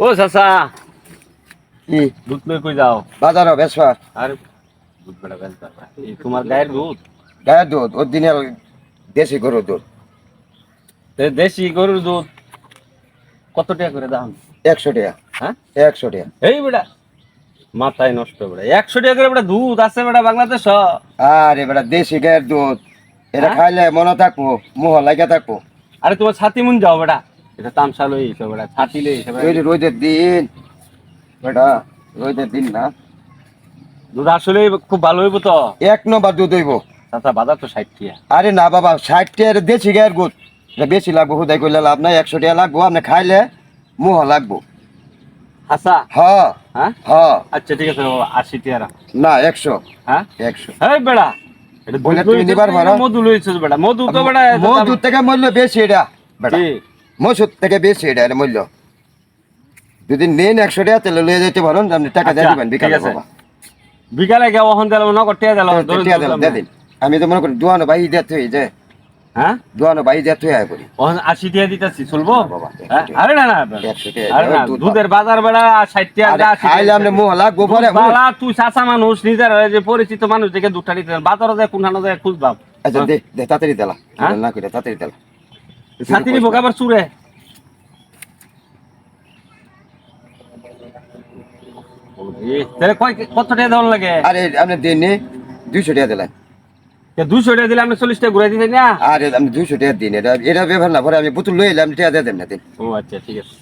ও চাচা। কি? দুধ লই কই যাও। বাজারও বেসবা আর দুধ বেড়া এই তোমার গায়ের দুধ? গায়ের দুধ ওর দিনের দেশি গরুর দুধ। দেশি গরুর দুধ। কত টাকা করে দাম একশো টাকা হ্যাঁ একশো টাকা এই বেটা মাথায় নষ্ট বেটা। একশো টাকা করে বেটা দুধ আছে বেটা বাংলাদেশ আরে বেটা দেশি গায়ের দুধ। এটা? খাইলে মনে থাকব মোহ লাগা থাকব। আরে তোমার ছাতি মুন যাও বেটা। এটা তামসা লই এসো বেটা ছাতি লই এসো বেটা। ওই যে রোদের দিন বেটা রোদের দিন না। দুধ আসলে খুব ভালো হইব তো? এক নম্বর দুধ হইব। চাচা বাজার তো ষাট টিয়া। আরে না বাবা ষাট টাকার দেশি গায়ের এটা বেশি লাগবো হুদাই করলে লাভ নাই একশো টাকা লাগবো আপনি খাইলে মুহ লাগবো। হাসা? হ্যাঁ হ। আচ্ছা ঠিক আছে বাবা, আশি টিয়া না একশো। হ্যাঁ? একশো। এই বেড়া এটা? মধু লইছিস বেটা মধু তো বেটা থেকে মূল্য বেশি এটা বেটা? মসুর থেকে বেশি এটা এর মূল্য। যদি নেন একশো টাকা তাহলে লয়ে যেতে পারেন আপনি টাকা দিয়ে আচ্ছা, দিবেন বিকালে বাবা। বিকালে গিয়ে ওখান দিলাম নগদ টাকা দিলাম দিন। আমি তো মনে করি দোয়ানো ভাই দিয়ে হয়ে যায় হ্যাঁ? দোয়ানো হয়ে করি। আশি দিতেছি চলবো? হ্যাঁ? আরে না না দুধের বাজার ষাট বালা তুই চাচা মানুষ নিজের যে পরিচিত মানুষ দেখে দুধটা নিতে বাজারে যায় কোনখানে যায় খুঁজবাম আচ্ছা দে দে তাড়াতাড়ি দিলা। হ্যাঁ? না করে তাড়াতাড়ি দিলা। চুরে তাহলে কয় কত টাকা দেওয়ার লাগে? আরে আপনি দিন দুইশো টাকা দিলেন দুশো টাকা দিলে আপনি চল্লিশ টাকা ঘুরে দিতেন না? আরে আমি দুইশো টাকা দিন এটা এটা ব্যবহার না পরে আমি পুতুল লই এলাম টাকা দিয়ে দেন না দিন। ও আচ্ছা ঠিক আছে।